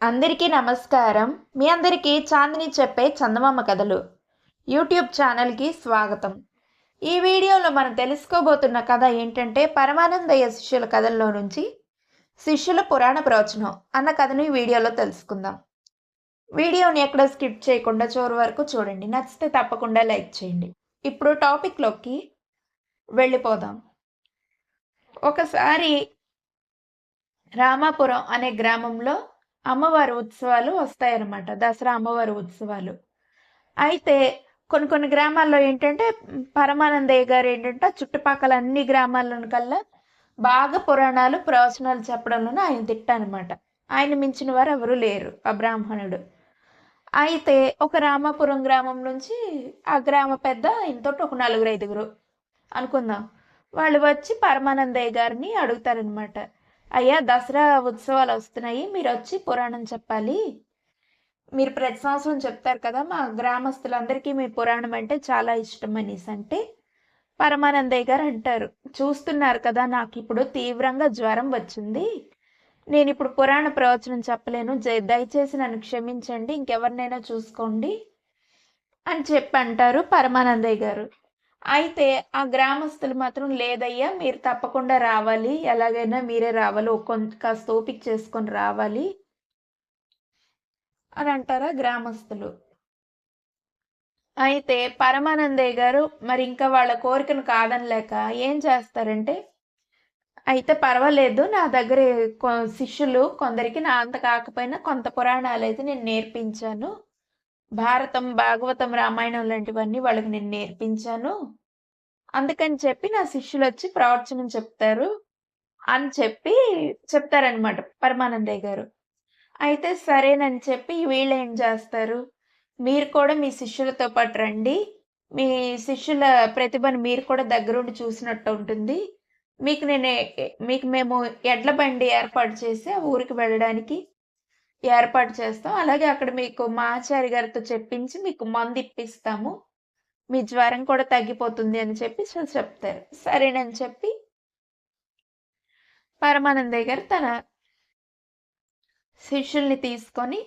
అందరికీ నమస్కారం. మీ అందరికీ చాందిని చెప్పే చందమామ కథలు. యూట్యూబ్ ఛానల్కి స్వాగతం. ఈ వీడియోలో మనం తెలుసుకోబోతున్న కథ ఏంటంటే పరమానందయ్య శిష్యుల కథల్లో నుంచి శిష్యుల పురాణ ప్రవచనం అన్న కథను ఈ వీడియోలో తెలుసుకుందాం. వీడియోని ఎక్కడ స్కిప్ చేయకుండా చివరి వరకు చూడండి. నచ్చితే తప్పకుండా లైక్ చేయండి. ఇప్పుడు టాపిక్లోకి వెళ్ళిపోదాం. ఒకసారి రామాపురం అనే గ్రామంలో అమ్మవారి ఉత్సవాలు వస్తాయన్నమాట. దసరా అమ్మవారి ఉత్సవాలు. అయితే కొన్ని కొన్ని గ్రామాల్లో ఏంటంటే పరమానందయ్య గారు ఏంటంటే చుట్టుపక్కల అన్ని గ్రామాలను కల్లా బాగా పురాణాలు ప్రవచనాలు చెప్పడంలోనే ఆయన తిట్టనమాట ఆయన మించిన వారు ఎవరు లేరు ఆ బ్రాహ్మణుడు. అయితే ఒక రామాపురం గ్రామం నుంచి ఆ గ్రామ పెద్ద ఇంతటి ఒక నలుగురు ఐదుగురు అనుకుందాం. వాళ్ళు వచ్చి పరమానందయ్య గారిని అడుగుతారనమాట అయ్యా దసరా ఉత్సవాలు వస్తున్నాయి. మీరు వచ్చి పురాణం చెప్పాలి. మీరు ప్రతి సంవత్సరం చెప్తారు కదా మా గ్రామస్తులందరికీ మీ పురాణం అంటే చాలా ఇష్టం అనేసి అంటే పరమానందయ్య గారు అంటారు. చూస్తున్నారు కదా నాకు ఇప్పుడు తీవ్రంగా జ్వరం వచ్చింది. నేను ఇప్పుడు పురాణ ప్రవచనం చెప్పలేను. దయచేసి నన్ను క్షమించండి. ఇంకెవరినైనా చూసుకోండి అని చెప్పి అంటారు పరమానందయ్య గారు. అయితే ఆ గ్రామస్తులు మాత్రం లేదయ్యా మీరు తప్పకుండా రావాలి ఎలాగైనా మీరే రావాలి ఒక కొంత కాస్త ఓపిక చేసుకొని రావాలి అని అంటారా గ్రామస్తులు. అయితే పరమానందయ్య గారు మరి ఇంకా వాళ్ళ కోరికను కాదనలేక ఏం చేస్తారంటే అయితే పర్వాలేదు నా దగ్గర కొ- శిష్యులు కొందరికి నా అంత కాకపోయినా కొంత పురాణాలు అయితే నేను నేర్పించాను భారతం భాగవతం రామాయణం లాంటివన్నీ వాళ్ళకి నేను నేర్పించాను. అందుకని చెప్పి నా శిష్యులు వచ్చి ప్రవచనం చెప్తారు అని చెప్పి చెప్తారనమాట పరమానందయ్య గారు. అయితే సరేనని చెప్పి వీళ్ళు ఏం చేస్తారు? మీరు కూడా మీ శిష్యులతో పాటు రండి. మీ శిష్యుల ప్రతిభను మీరు కూడా దగ్గరుండి చూసినట్టు ఉంటుంది. మీకు నేను మీకు మేము ఎడ్ల బండి ఏర్పాటు చేసి ఆ ఊరికి వెళ్ళడానికి ఏర్పాటు చేస్తాం. అలాగే అక్కడ మీకు మా ఆచార్య గారితో చెప్పించి మీకు మందు ఇప్పిస్తాము. మీ జ్వరం కూడా తగ్గిపోతుంది అని చెప్పి చెప్తారు. సరేనని చెప్పి పరమానందయ్య గారు తన శిష్యుల్ని తీసుకొని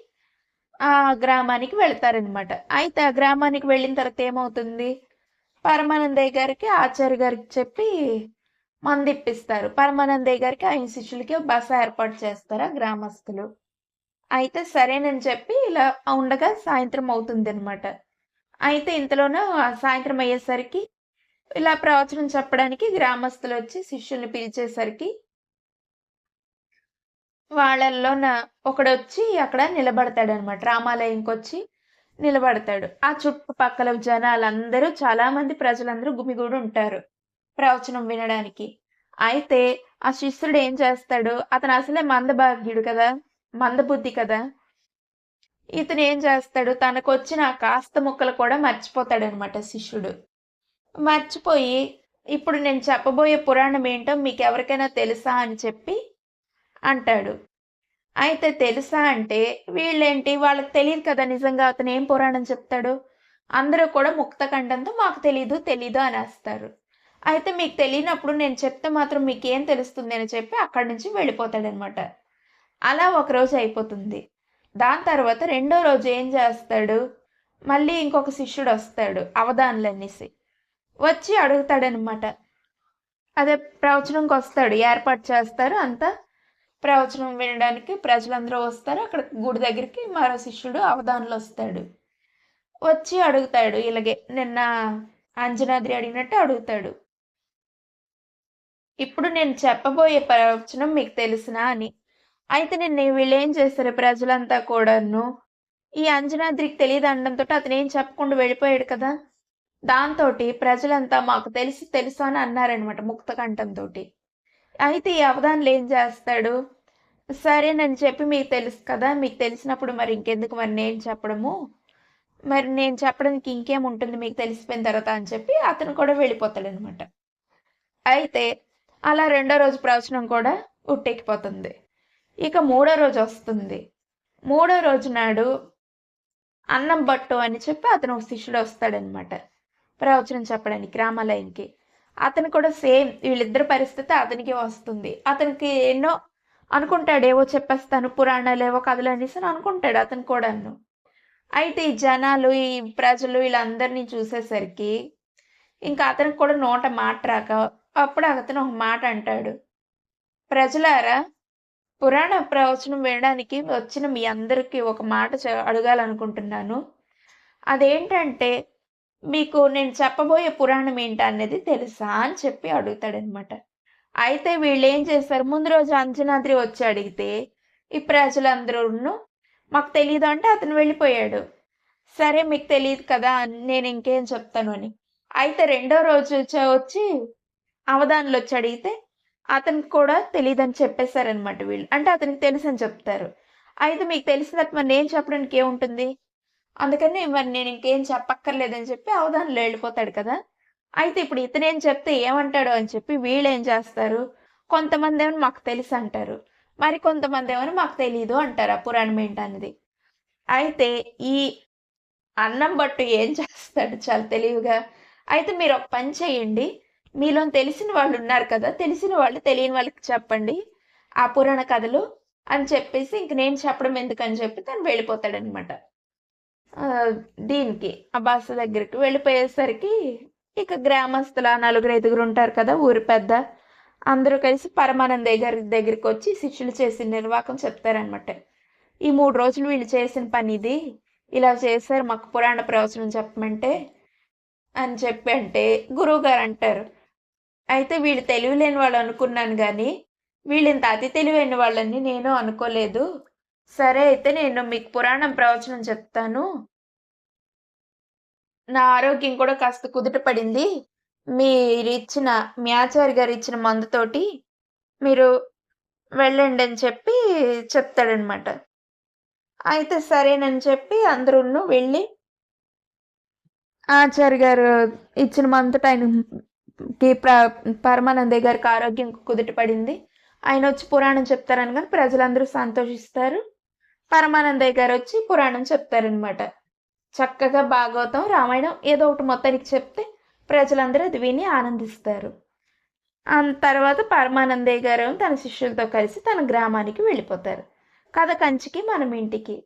ఆ గ్రామానికి వెళ్తారనమాట అయితే ఆ గ్రామానికి వెళ్ళిన తర్వాత ఏమవుతుంది? పరమానందయ్య గారికి ఆచార్య గారికి చెప్పి మందిప్పిస్తారు పరమానందయ్య గారికి ఆయన శిష్యులకి బస ఏర్పాటు చేస్తారు ఆ గ్రామస్తులు. అయితే సరేనని చెప్పి ఇలా ఉండగా సాయంత్రం అవుతుంది అనమాట అయితే ఇంతలోనూ సాయంత్రం అయ్యేసరికి ఇలా ప్రవచనం చెప్పడానికి గ్రామస్తులు వచ్చి శిష్యుల్ని పిలిచేసరికి వాళ్ళల్లోన ఒకడు వచ్చి అక్కడ నిలబడతాడు అనమాట రామాలయంకి వచ్చి నిలబడతాడు. ఆ చుట్టుపక్కల జనాలందరూ చాలా మంది ప్రజలందరూ గుమిగూడి ఉంటారు ప్రవచనం వినడానికి. అయితే ఆ శిష్యుడు ఏం చేస్తాడు? అతను అసలే మందభాగ్యుడు కదా. మందబుద్ధి కదా? ఇతను ఏం చేస్తాడు? తనకు వచ్చిన కాస్త ముక్కలు కూడా మర్చిపోతాడు అనమాట శిష్యుడు. మర్చిపోయి ఇప్పుడు నేను చెప్పబోయే పురాణం ఏంటో మీకు ఎవరికైనా తెలుసా? అని చెప్పి అంటాడు. అయితే తెలుసా అంటే వీళ్ళేంటి? వాళ్ళకి తెలియదు కదా నిజంగా అతను ఏం పురాణం చెప్తాడు? అందరూ కూడా ముక్తఖండంతో మాకు తెలీదు తెలీదు అనేస్తారు అయితే మీకు తెలియనప్పుడు నేను చెప్తే మాత్రం మీకు ఏం తెలుస్తుంది? అని చెప్పి అక్కడి నుంచి వెళ్ళిపోతాడనమాట. అలా ఒక రోజు అయిపోతుంది. దాని తర్వాత రెండో రోజు ఏం చేస్తాడు? మళ్ళీ ఇంకొక శిష్యుడు వస్తాడు అవధానులు అనేసి వచ్చి అడుగుతాడనమాట. అదే ప్రవచనంకి వస్తాడు ఏర్పాటు చేస్తారు అంతా ప్రవచనం వినడానికి ప్రజలందరూ వస్తారు. అక్కడ గుడి దగ్గరికి మరో శిష్యుడు అవధానులు వస్తాడు. వచ్చి అడుగుతాడు ఇలాగే నిన్న అంజనాద్రి అడిగినట్టు అడుగుతాడు. ఇప్పుడు నేను చెప్పబోయే ప్రవచనం మీకు తెలుసునా అని. అయితే నిన్న వీళ్ళు ఏం చేస్తారు ప్రజలంతా కూడాను? ఈ అంజనాద్రికి తెలియదు అనడంతో అతను ఏం చెప్పకుండా వెళ్ళిపోయాడు కదా? దాంతో ప్రజలంతా మాకు తెలిసి తెలుసు అని అన్నారనమాట ముక్తకంఠంతో అయితే ఈ అవధానులు ఏం చేస్తాడు? సరేనని చెప్పి మీకు తెలుసు కదా మీకు తెలిసినప్పుడు మరి ఇంకెందుకు మరి నేను చెప్పడము? మరి నేను చెప్పడానికి ఇంకేం ఉంటుంది మీకు తెలిసిపోయిన తర్వాత అని చెప్పి అతను కూడా వెళ్ళిపోతాడు అనమాట అయితే అలా రెండో రోజు ప్రవచనం కూడా ఉట్టెక్కిపోతుంది. ఇక మూడో రోజు వస్తుంది. మూడో రోజు నాడు అన్నం బట్టు అని చెప్పి అతను ఒక శిష్యుడు వస్తాడనమాట ప్రవచనం చెప్పడానికి రామాలయంకి. అతను కూడా సేమ్ వీళ్ళిద్దరి పరిస్థితి అతనికి వస్తుంది. అతనికి ఎన్నో అనుకుంటాడు ఏవో చెప్పేస్తాను పురాణాలు ఏవో కథలు అనేసి అని అనుకుంటాడు అతను కూడాను. అయితే ఈ జనాలు ఈ ప్రజలు వీళ్ళందరినీ చూసేసరికి ఇంకా అతనికి కూడా నోట మాట రాక అప్పుడు అతను ఒక మాట అంటాడు. ప్రజలారా పురాణ ప్రవచనం వినడానికి వచ్చిన మీ అందరికీ ఒక మాట అడగాలనుకుంటున్నాను. అదేంటంటే మీకు నేను చెప్పబోయే పురాణం ఏంటి అనేది తెలుసా అని చెప్పి అడుగుతాడనమాట అయితే వీళ్ళు ఏం చేస్తారు? ముందు రోజు అంజనాద్రి వచ్చి అడిగితే ఈ ప్రజలందరూ మాకు తెలియదు అంటే అతను వెళ్ళిపోయాడు. సరే మీకు తెలియదు కదా నేను ఇంకేం చెప్తాను అని. అయితే రెండో రోజు వచ్చి అవధానులు వచ్చి అడిగితే అతనికి కూడా తెలియదని చెప్పేశారనమాట వీళ్ళు. అంటే అతనికి తెలుసు అని చెప్తారు. అయితే మీకు తెలిసినట్టు మరి నేను చెప్పడానికి ఏముంటుంది? అందుకని మరి నేను ఇంకేం చెప్పక్కర్లేదని చెప్పి అవధానంలో వెళ్ళిపోతాడు కదా. అయితే ఇప్పుడు ఇతనేం చెప్తే ఏమంటాడు అని చెప్పి వీళ్ళు ఏం చేస్తారు? కొంతమంది ఏమో మాకు తెలుసు అంటారు. మరి కొంతమంది ఏమో మాకు తెలియదు అంటారు ఆ పురాణం ఏంటనేది. అయితే ఈ అన్నం బట్టు ఏం చేస్తాడు చాలా తెలివిగా. అయితే మీరు ఒక పని చేయండి. మీలో తెలిసిన వాళ్ళు ఉన్నారు కదా తెలిసిన వాళ్ళు తెలియని వాళ్ళకి చెప్పండి. ఆ పురాణ కథలు అని చెప్పేసి ఇంక నేను చెప్పడం ఎందుకని చెప్పి తను వెళ్ళిపోతాడనమాట. దీనికి ఆ బస్సు దగ్గరికి వెళ్ళిపోయేసరికి ఇక గ్రామస్తుల నలుగురు ఐదుగురు ఉంటారు కదా ఊరి పెద్ద అందరూ కలిసి పరమానంద గారి దగ్గరికి వచ్చి శిష్యులు చేసిన నిర్వాకం చెప్తారనమాట. ఈ మూడు రోజులు వీళ్ళు చేసిన పని ఇది. ఇలా చేశారు మాకు పురాణ ప్రవచనం చెప్పమంటే అని చెప్పి అంటే గురువు గారు అంటారు అయితే వీళ్ళు తెలివి లేని వాళ్ళు అనుకున్నాను కానీ వీళ్ళు ఇంత అతి తెలివైన వాళ్ళని నేను అనుకోలేదు. సరే అయితే నేను మీకు పురాణం ప్రవచనం చెప్తాను. నా ఆరోగ్యం కూడా కాస్త కుదుట పడింది. మీరు ఇచ్చిన మీ ఆచార్య గారు ఇచ్చిన మందుతోటి మీరు వెళ్ళండి అని చెప్పి చెప్తాడనమాట అయితే సరేనని చెప్పి అందరూ వెళ్ళి ఆచార్య గారు ఇచ్చిన మందుట కి ప్ర పరమానందయ్య గారికి ఆరోగ్యం కుదుట పడింది ఆయన వచ్చి పురాణం చెప్తారని కానీ ప్రజలందరూ సంతోషిస్తారు. పరమానందయ్య గారు వచ్చి పురాణం చెప్తారనమాట చక్కగా భాగవతం రామాయణం ఏదో ఒకటి మొత్తానికి చెప్తే ప్రజలందరూ అది విని ఆనందిస్తారు. ఆ తర్వాత పరమానందయ్య గారు తన శిష్యులతో కలిసి తన గ్రామానికి వెళ్ళిపోతారు. కథ కంచికి మనం ఇంటికి.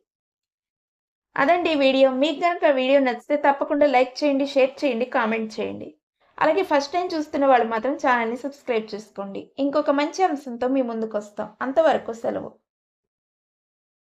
అదండి ఈ వీడియో. మీకు కనుక వీడియో నచ్చితే తప్పకుండా లైక్ చేయండి షేర్ చేయండి కామెంట్ చేయండి. అలాగే ఫస్ట్ టైం చూస్తున్న వాళ్ళు మాత్రం ఛానల్ని సబ్స్క్రైబ్ చేసుకోండి. ఇంకొక మంచి అంశంతో మీ ముందుకు వస్తాం అంతవరకు సెలవు.